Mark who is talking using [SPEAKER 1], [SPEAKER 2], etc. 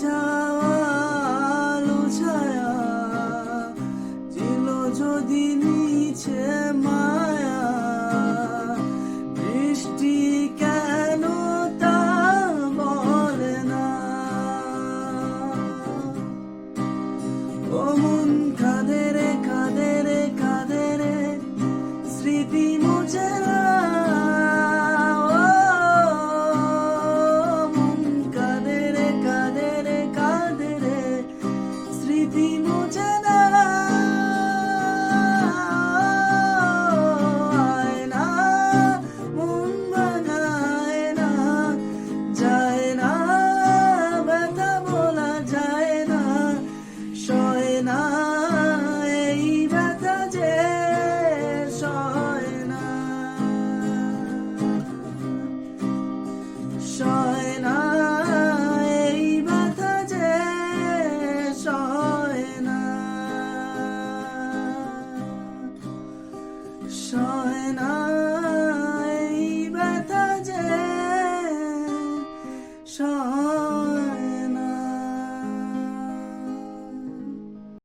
[SPEAKER 1] যাওয়া আলো ছায়া ছিল যদি নিচে মা